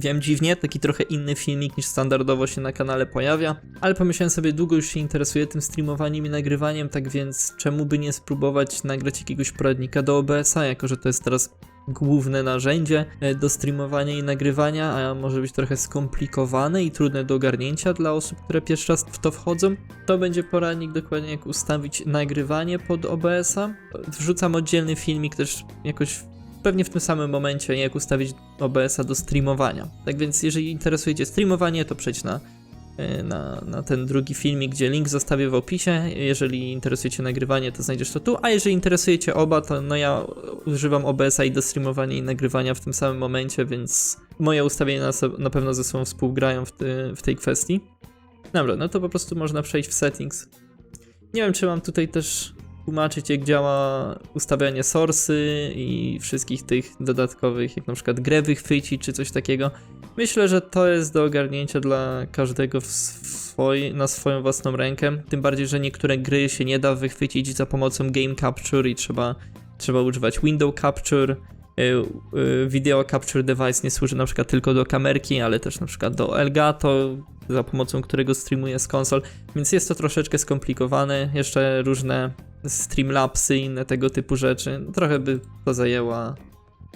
Wiem, dziwnie, taki trochę inny filmik niż standardowo się na kanale pojawia, ale pomyślałem sobie, długo już się interesuję tym streamowaniem i nagrywaniem, tak więc czemu by nie spróbować nagrać jakiegoś poradnika do OBS-a, jako że to jest teraz główne narzędzie e, do streamowania i nagrywania, a może być trochę skomplikowane i trudne do ogarnięcia dla osób, które pierwszy raz w to wchodzą. To będzie poradnik dokładnie jak ustawić nagrywanie pod OBS-a. Wrzucam oddzielny filmik też jakoś pewnie w tym samym momencie, jak ustawić OBS-a do streamowania. Tak więc jeżeli interesujecie streamowanie, to przejdź na, e, na, na ten drugi filmik, gdzie link zostawię w opisie. Jeżeli interesujecie nagrywanie, to znajdziesz to tu, a jeżeli interesujecie oba, to no ja używam OBS-a i do streamowania i nagrywania w tym samym momencie, więc moje ustawienia na, pewno ze sobą współgrają w, ty, w tej kwestii. Dobra, no to po prostu można przejść w settings. Nie wiem, czy mam tutaj też tłumaczyć, jak działa ustawianie source'y i wszystkich tych dodatkowych, jak na przykład grę wychwycić, czy coś takiego. Myślę, że to jest do ogarnięcia dla każdego swoj, na swoją własną rękę. Tym bardziej, że niektóre gry się nie da wychwycić za pomocą Game Capture i trzeba, trzeba używać Window Capture. Y, y, Video Capture Device nie służy na przykład tylko do kamerki, ale też na przykład do Elgato, za pomocą którego streamuję z konsol, więc jest to troszeczkę skomplikowane. Jeszcze różne Streamlapsy i inne tego typu rzeczy. Trochę by to zajęła.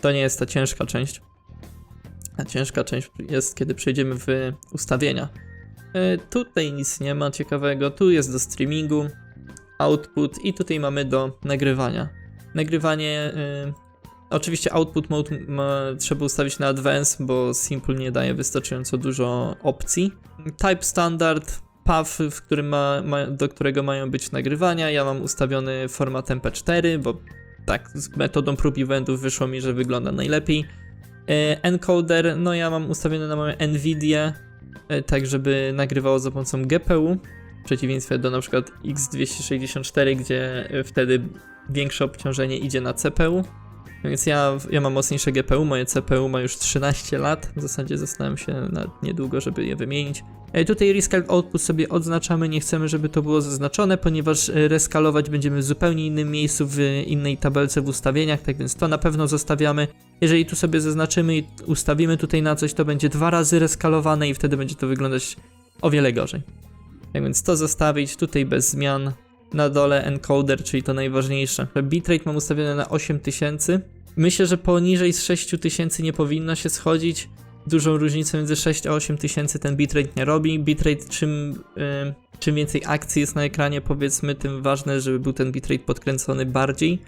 To nie jest ta ciężka część. A ciężka część jest, kiedy przejdziemy w ustawienia. E, Tutaj nic nie ma ciekawego. Tu jest do streamingu, output i tutaj mamy do nagrywania. Nagrywanie. e, Oczywiście output mode ma, trzeba ustawić na advance, bo simple nie daje wystarczająco dużo opcji. Type standard, path, w którym ma, ma, do którego mają być nagrywania. Ja mam ustawiony format MP4, bo tak, z metodą prób i błędów wyszło mi, że wygląda najlepiej. E, encoder, no ja mam ustawiony na moją NVIDIA, e, tak żeby nagrywało za pomocą GPU, w przeciwieństwie do na przykład X264, gdzie e, wtedy większe obciążenie idzie na CPU. Więc ja, ja mam mocniejsze GPU, moje CPU ma już 13 lat, w zasadzie zastanawiam się na niedługo, żeby je wymienić. Tutaj rescale output sobie odznaczamy, nie chcemy, żeby to było zaznaczone, ponieważ e, reskalować będziemy w zupełnie innym miejscu, w innej tabelce w ustawieniach, tak więc to na pewno zostawiamy. Jeżeli tu sobie zaznaczymy i ustawimy tutaj na coś, to będzie dwa razy reskalowane i wtedy będzie to wyglądać o wiele gorzej. Tak więc to zostawić, tutaj bez zmian. Na dole encoder, czyli to najważniejsze. Bitrate mam ustawione na 8000. Myślę, że poniżej z 6000 nie powinno się schodzić. Dużą różnicę między 6 a 8000 ten bitrate nie robi. Bitrate czym, y, czym więcej akcji jest na ekranie, powiedzmy, tym ważne, żeby był ten bitrate podkręcony bardziej.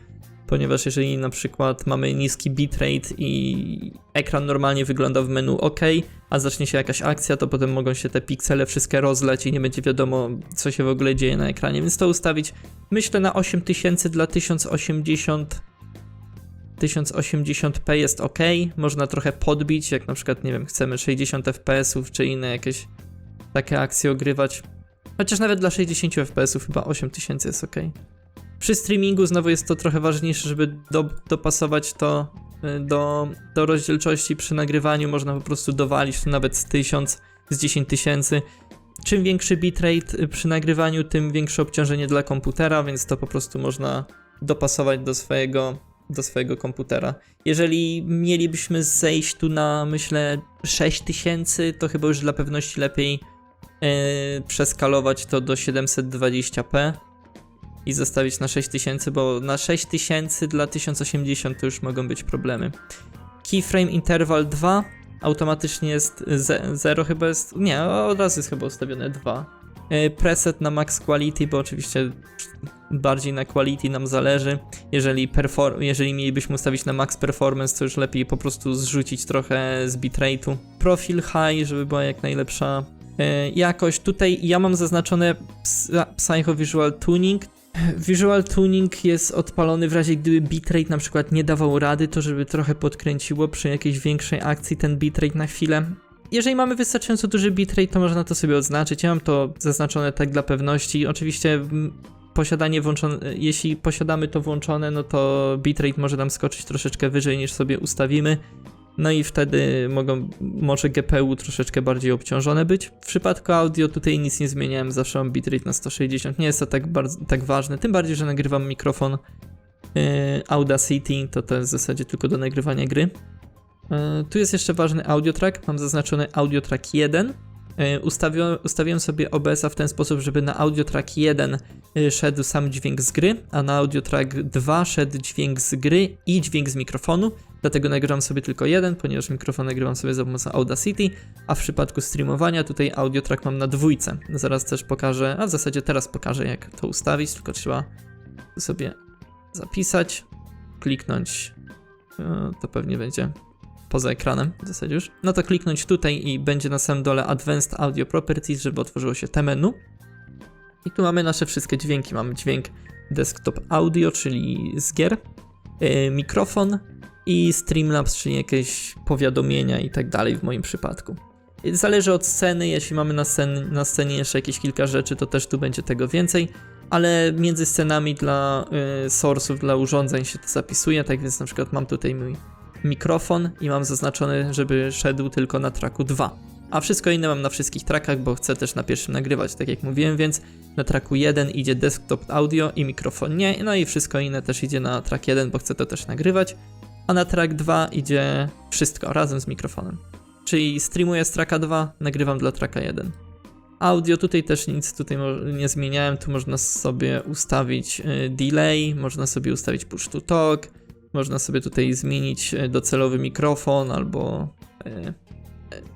Ponieważ jeżeli na przykład mamy niski bitrate i ekran normalnie wygląda w menu OK, a zacznie się jakaś akcja, to potem mogą się te piksele wszystkie rozleć i nie będzie wiadomo, co się w ogóle dzieje na ekranie. Więc to ustawić, myślę, na 8000 dla 1080 1080p jest ok, można trochę podbić, jak na przykład, nie wiem, chcemy 60 fps czy inne jakieś takie akcje ogrywać. Chociaż nawet dla 60 fps chyba 8000 jest ok. Przy streamingu znowu jest to trochę ważniejsze, żeby do, dopasować to y, do, do rozdzielczości przy nagrywaniu. Można po prostu dowalić tu nawet z 1000, z 10 tysięcy. Czym większy bitrate y, przy nagrywaniu, tym większe obciążenie dla komputera, więc to po prostu można dopasować do swojego, do swojego komputera. Jeżeli mielibyśmy zejść tu na, myślę, 6000, to chyba już dla pewności lepiej yy, przeskalować to do 720p i zostawić na 6000, bo na 6000 dla 1080 to już mogą być problemy. Keyframe interval 2 automatycznie jest 0 chyba jest, nie, od razu jest chyba ustawione 2. E, Preset na max quality, bo oczywiście bardziej na quality nam zależy. Jeżeli, perfor- jeżeli mielibyśmy ustawić na max performance, to już lepiej po prostu zrzucić trochę z bitrate'u. Profil high, żeby była jak najlepsza e, jakość. Tutaj ja mam zaznaczone Psy- Psycho Visual Tuning. Visual Tuning jest odpalony w razie gdyby bitrate na przykład nie dawał rady, to żeby trochę podkręciło przy jakiejś większej akcji ten bitrate na chwilę. Jeżeli mamy wystarczająco duży bitrate, to można to sobie odznaczyć. Ja mam to zaznaczone tak dla pewności. Oczywiście mm, posiadanie włączone, jeśli posiadamy to włączone, no to bitrate może nam skoczyć troszeczkę wyżej niż sobie ustawimy. No i wtedy mogą, może GPU troszeczkę bardziej obciążone być. W przypadku audio tutaj nic nie zmieniałem, zawsze mam bitrate na 160. Nie jest to tak, bardzo, tak ważne, tym bardziej, że nagrywam mikrofon yy, Audacity, to to jest w zasadzie tylko do nagrywania gry. E, Tu jest jeszcze ważny audio track. Mam zaznaczony audio track 1. E, Ustawiłem, ustawiłem sobie OBS-a w ten sposób, żeby na audio track 1 e, szedł sam dźwięk z gry, a na audio track 2 szedł dźwięk z gry i dźwięk z mikrofonu. Dlatego nagrywam sobie tylko jeden, ponieważ mikrofon nagrywam sobie za pomocą Audacity, a w przypadku streamowania tutaj audio track mam na dwójce. Zaraz też pokażę, a w zasadzie teraz pokażę jak to ustawić, tylko trzeba sobie zapisać, kliknąć, to pewnie będzie poza ekranem w zasadzie już. No to kliknąć tutaj i będzie na samym dole Advanced Audio Properties, żeby otworzyło się te menu. I tu mamy nasze wszystkie dźwięki. Mamy dźwięk desktop audio, czyli z gier, yy, mikrofon i Streamlabs, czyli jakieś powiadomienia i tak dalej w moim przypadku. Zależy od sceny, jeśli mamy na, scen, na scenie jeszcze jakieś kilka rzeczy, to też tu będzie tego więcej, ale między scenami dla y, source'ów, dla urządzeń się to zapisuje, tak więc na przykład mam tutaj mój mikrofon i mam zaznaczony, żeby szedł tylko na traku 2. A wszystko inne mam na wszystkich trackach, bo chcę też na pierwszym nagrywać, tak jak mówiłem, więc na traku 1 idzie desktop audio i mikrofon nie, no i wszystko inne też idzie na track 1, bo chcę to też nagrywać, a na track 2 idzie wszystko razem z mikrofonem. Czyli streamuję z tracka 2, nagrywam dla tracka 1. Audio tutaj też nic tutaj nie zmieniałem, tu można sobie ustawić y, delay, można sobie ustawić push to talk, można sobie tutaj zmienić e, docelowy mikrofon albo e, e,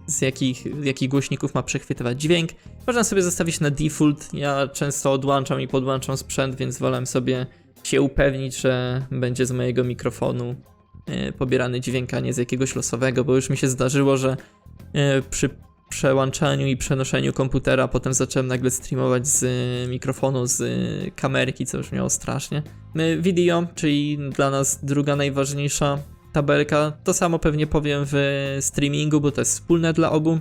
z jakich, z jakich głośników ma przechwytywać dźwięk. Można sobie zostawić na default. Ja często odłączam i podłączam sprzęt, więc wolę sobie się upewnić, że będzie z mojego mikrofonu pobierany dźwięk, a nie z jakiegoś losowego, bo już mi się zdarzyło, że przy przełączaniu i przenoszeniu komputera potem zacząłem nagle streamować z e, mikrofonu, z e, kamerki, co już miało strasznie. Video, czyli dla nas druga najważniejsza tabelka. To samo pewnie powiem w streamingu, bo to jest wspólne dla obu.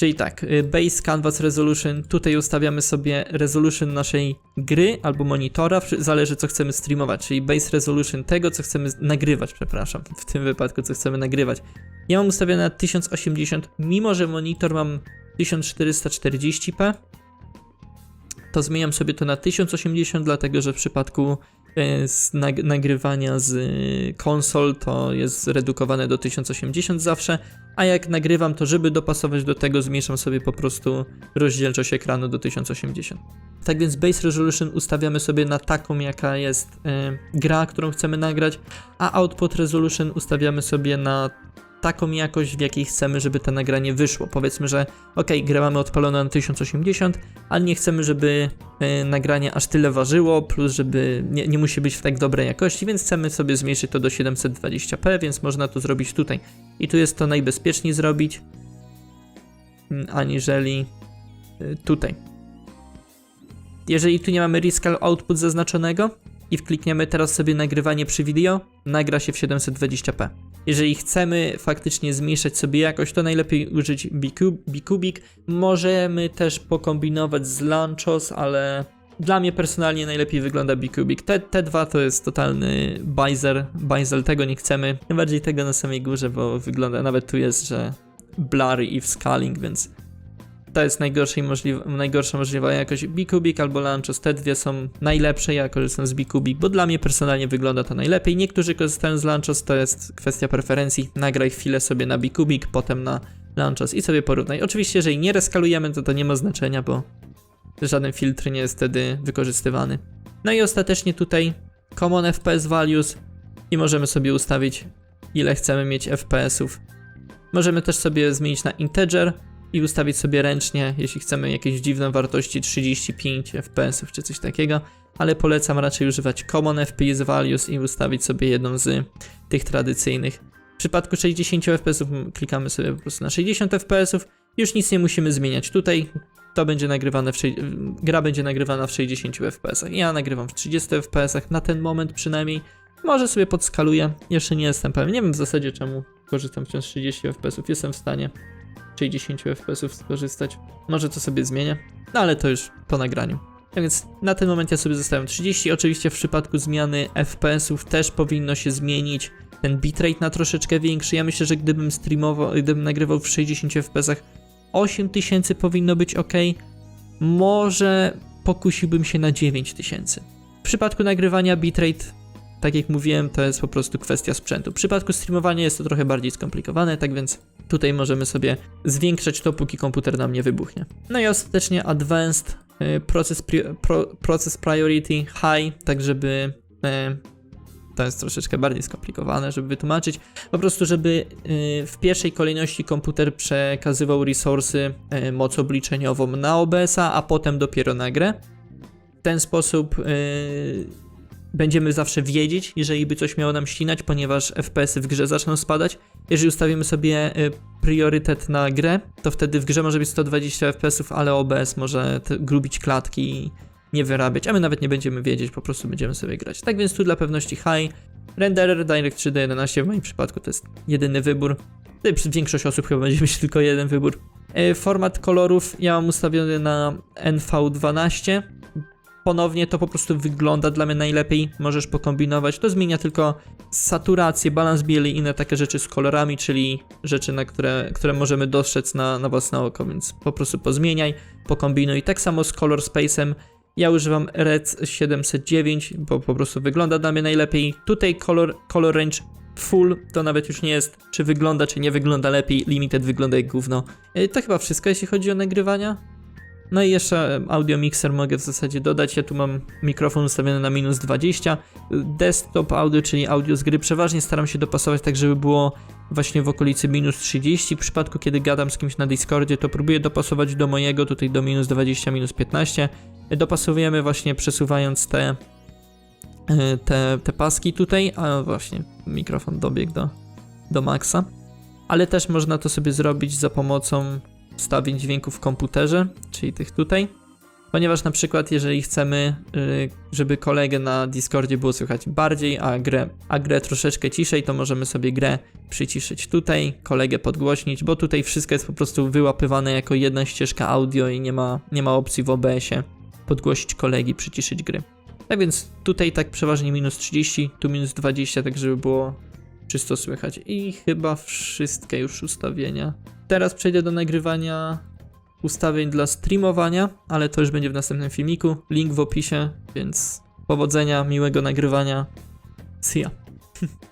Czyli tak, y, Base Canvas Resolution, tutaj ustawiamy sobie resolution naszej gry albo monitora, zależy co chcemy streamować, czyli Base Resolution tego, co chcemy nagrywać, przepraszam, w tym wypadku co chcemy nagrywać. Ja mam ustawione na 1080, mimo że monitor mam 1440p, to zmieniam sobie to na 1080, dlatego że w przypadku z nag- nagrywania z e, konsol to jest zredukowane do 1080 zawsze, a jak nagrywam to żeby dopasować do tego zmniejszam sobie po prostu rozdzielczość ekranu do 1080. Tak więc base resolution ustawiamy sobie na taką jaka jest e, gra, którą chcemy nagrać, a output resolution ustawiamy sobie na taką jakość, w jakiej chcemy, żeby to nagranie wyszło. Powiedzmy, że ok, grę mamy odpalone na 1080, ale nie chcemy, żeby e, nagranie aż tyle ważyło, plus żeby nie, nie musi być w tak dobrej jakości, więc chcemy sobie zmniejszyć to do 720p, więc można to zrobić tutaj. I tu jest to najbezpieczniej zrobić, mm, aniżeli e, tutaj. Jeżeli tu nie mamy Rescale Output zaznaczonego i wklikniemy teraz sobie nagrywanie przy video, nagra się w 720p. Jeżeli chcemy faktycznie zmniejszać sobie jakość, to najlepiej użyć Bicubic. Możemy też pokombinować z Lanchos, ale dla mnie personalnie najlepiej wygląda Bicubic. Te, te dwa to jest totalny bajzer, bajzel, tego nie chcemy. Tym bardziej tego na samej górze, bo wygląda, nawet tu jest, że blurry i scaling, więc to jest najgorsza, możliwa, najgorsza możliwa jakość. Bicubic albo Lanchos, te dwie są najlepsze, ja korzystam z Bicubic, bo dla mnie personalnie wygląda to najlepiej. Niektórzy korzystają z Lanchos, to jest kwestia preferencji. Nagraj chwilę sobie na Bicubic, potem na Lanchos i sobie porównaj. Oczywiście, jeżeli nie reskalujemy, to to nie ma znaczenia, bo żaden filtr nie jest wtedy wykorzystywany. No i ostatecznie tutaj Common FPS Values i możemy sobie ustawić ile chcemy mieć FPS-ów. Możemy też sobie zmienić na integer i ustawić sobie ręcznie, jeśli chcemy jakieś dziwne wartości 35 fps czy coś takiego, ale polecam raczej używać Common FPS Values i ustawić sobie jedną z tych tradycyjnych. W przypadku 60 fps klikamy sobie po prostu na 60 fps, już nic nie musimy zmieniać. Tutaj to będzie nagrywane w gra będzie nagrywana w 60 fps. Ja nagrywam w 30 fps na ten moment przynajmniej. Może sobie podskaluję, jeszcze nie jestem pewien. Nie wiem w zasadzie czemu korzystam wciąż z 30 fps. Jestem w stanie 60 fps skorzystać. Może to sobie zmienię, no ale to już po nagraniu. Tak więc na ten moment ja sobie zostawiam 30. Oczywiście w przypadku zmiany FPS-ów też powinno się zmienić ten bitrate na troszeczkę większy. Ja myślę, że gdybym streamował, gdybym nagrywał w 60 FPS-ach 8000 powinno być ok. Może pokusiłbym się na 9000. W przypadku nagrywania bitrate tak jak mówiłem, to jest po prostu kwestia sprzętu. W przypadku streamowania jest to trochę bardziej skomplikowane, tak więc tutaj możemy sobie zwiększać to, póki komputer nam nie wybuchnie. No i ostatecznie Advanced y, Process, pro, process Priority High, tak żeby y, to jest troszeczkę bardziej skomplikowane, żeby wytłumaczyć. Po prostu, żeby y, w pierwszej kolejności komputer przekazywał resursy, moc obliczeniową na OBS-a, a potem dopiero na grę. W ten sposób będziemy zawsze wiedzieć, jeżeli by coś miało nam ścinać, ponieważ FPS-y w grze zaczną spadać. Jeżeli ustawimy sobie y, priorytet na grę, to wtedy w grze może być 120 FPS-ów, ale OBS może grubić klatki i nie wyrabiać, a my nawet nie będziemy wiedzieć, po prostu będziemy sobie grać. Tak więc tu dla pewności high, renderer Direct 3D11 w moim przypadku to jest jedyny wybór. Większość osób chyba będzie mieć tylko jeden wybór. E, Format kolorów ja mam ustawiony na NV12. Ponownie to po prostu wygląda dla mnie najlepiej. Możesz pokombinować. To zmienia tylko saturację, balans bieli i inne takie rzeczy z kolorami, czyli rzeczy, na które, które możemy dostrzec na, na własne oko, więc po prostu pozmieniaj, pokombinuj. Tak samo z color space'em. Ja używam Red 709, bo po prostu wygląda dla mnie najlepiej. Tutaj color, color range full to nawet już nie jest, czy wygląda, czy nie wygląda lepiej. Limited wygląda jak gówno. E, To chyba wszystko, jeśli chodzi o nagrywania. No i jeszcze audio mixer mogę w zasadzie dodać. Ja tu mam mikrofon ustawiony na minus 20. Desktop audio, czyli audio z gry, przeważnie staram się dopasować tak, żeby było właśnie w okolicy minus 30. W przypadku, kiedy gadam z kimś na Discordzie, to próbuję dopasować do mojego, tutaj do minus 20, minus 15. Dopasowujemy właśnie przesuwając te, e, te, te paski tutaj, a właśnie mikrofon dobiegł do, do maksa. Ale też można to sobie zrobić za pomocą wstawień dźwięków w komputerze, czyli tych tutaj. Ponieważ na przykład jeżeli chcemy, y, żeby kolegę na Discordzie było słychać bardziej, a grę, a grę troszeczkę ciszej, to możemy sobie grę przyciszyć tutaj, kolegę podgłośnić, bo tutaj wszystko jest po prostu wyłapywane jako jedna ścieżka audio i nie ma, nie ma opcji w OBS-ie podgłosić kolegi, przyciszyć gry. Tak więc tutaj tak przeważnie minus 30, tu minus 20, tak żeby było czysto słychać. I chyba wszystkie już ustawienia. Teraz przejdę do nagrywania ustawień dla streamowania, ale to już będzie w następnym filmiku. Link w opisie, więc powodzenia, miłego nagrywania. See ya.